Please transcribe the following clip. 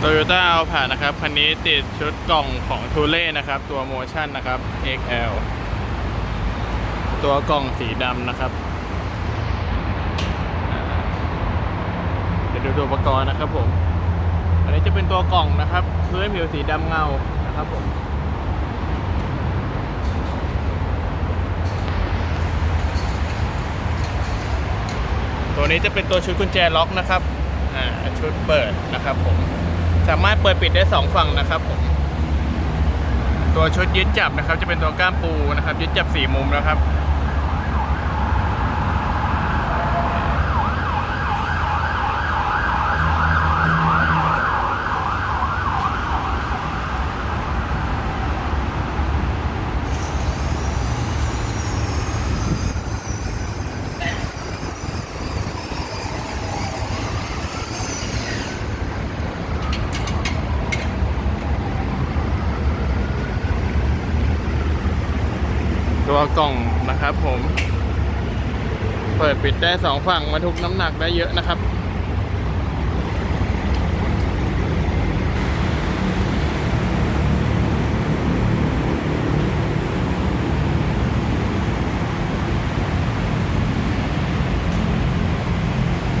โตโยต้าเอาผ่านนะครับ คันนี้ติดชุดกล่องของทูเล่นะครับ ตัวโมชั่นนะครับ XL ตัวกล่องสีดำนะครับ เดี๋ยวดูตัวอุปกรณ์นะครับผม อันนี้จะเป็นตัวกล่องนะครับพื้นผิวสีดำเงานะครับผมตัวนี้จะเป็นตัวชุดกุญแจล็อกนะครับ อ่า ชุดเปิดนะครับผม สามารถเปิดปิดได้สองฝั่งนะครับผมตัวชุดยึดจับนะครับ จะเป็นตัวก้ามปูนะครับ ยึดจับสี่มุมนะครับ ตัวกล่องนะครับผม เปิดปิดได้สองฝั่งมาทุกน้ำหนักได้เยอะนะครับ